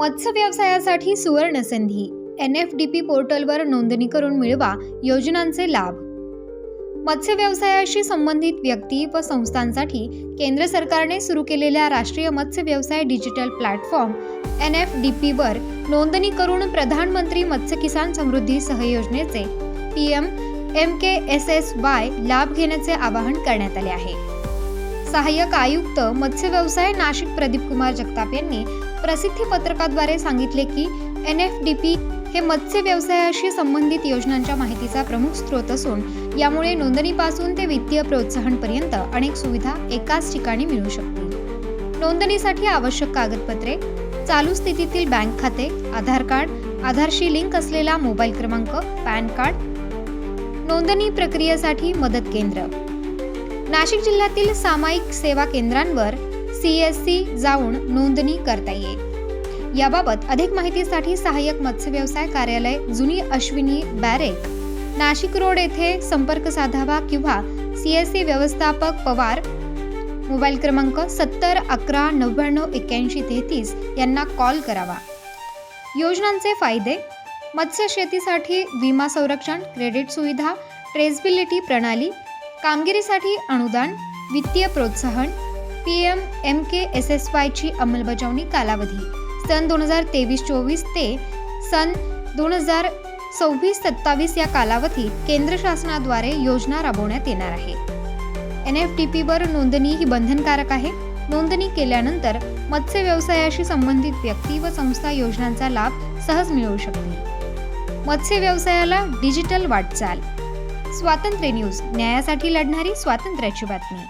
मत्स्य व्यवसायासाठी सुवर्ण संधी एन एफ डी पी पोर्टलवर नोंदणी करून मिळवा योजनांचे लाभ. मत्स्य व्यवसायाशी संबंधित व्यक्ती व संस्थांसाठी केंद्र सरकारने सुरू केलेल्या राष्ट्रीय मत्स्य व्यवसाय digital platform N F D पीवर नोंदणी करून प्रधानमंत्री मत्स्य किसान समृद्धी सहयोजनेचे P M M K S S Y लाभ घेण्याचे आवाहन करण्यात आले आहे. सहाय्यक आयुक्त मत्स्य व्यवसाय नाशिक प्रदीप कुमार जगताप यांनी प्रसिद्धी पत्रकाद्वारे सांगितले की एन एफ डी पी हे मत्स्य व्यवसायाशी संबंधित योजनांच्या माहितीचा प्रमुख स्रोत असून यामुळे नोंदणीपासून ते वित्तीय प्रोत्साहनपर्यंत अनेक सुविधा एकाच ठिकाणी मिळू शकतील. नोंदणीसाठी आवश्यक कागदपत्रे चालू स्थितीतील बँक खाते आधार कार्ड आधारशी लिंक असलेला मोबाईल क्रमांक पॅन कार्ड नोंदणी प्रक्रियेसाठी मदत केंद्र. नाशिक जिल्ह्यातील सामायिक सेवा केंद्रांवर सी एस सी जाऊन नोंदणी करता येईल. याबाबत अधिक माहितीसाठी सहाय्यक मत्स्य व्यवसाय कार्यालय जुनी अश्विनी बॅरेक नाशिक रोड येथे संपर्क साधावा किंवा सी एस सी व्यवस्थापक पवार मोबाईल क्रमांक सत्तर अकरा नव्याण्णव एक्क्याऐंशी तेहतीस यांना कॉल करावा. योजनांचे फायदे मत्स्य शेतीसाठी विमा संरक्षण क्रेडिट सुविधा ट्रेसबिलिटी प्रणाली कामगिरीसाठी अनुदान वित्तीय प्रोत्साहन P M M K S S वायची अंमलबजावणी कालावधी. सन दोन हजार तेवीस चोवीस ते सन दोन हजार सव्वीस सत्तावीस या कालावधीत केंद्र शासनाद्वारे योजना राबवण्यात येणार आहे. एन एफ टी पीवर नोंदणी ही बंधनकारक आहे. नोंदणी केल्यानंतर मत्स्य व्यवसायाशी संबंधित व्यक्ती व संस्था योजनांचा लाभ सहज मिळवू शकतील. मत्स्य व्यवसायाला डिजिटल वाटचाल. स्वातंत्र्य न्यूज. न्यायासाठी लढणारी स्वातंत्र्याची बातमी.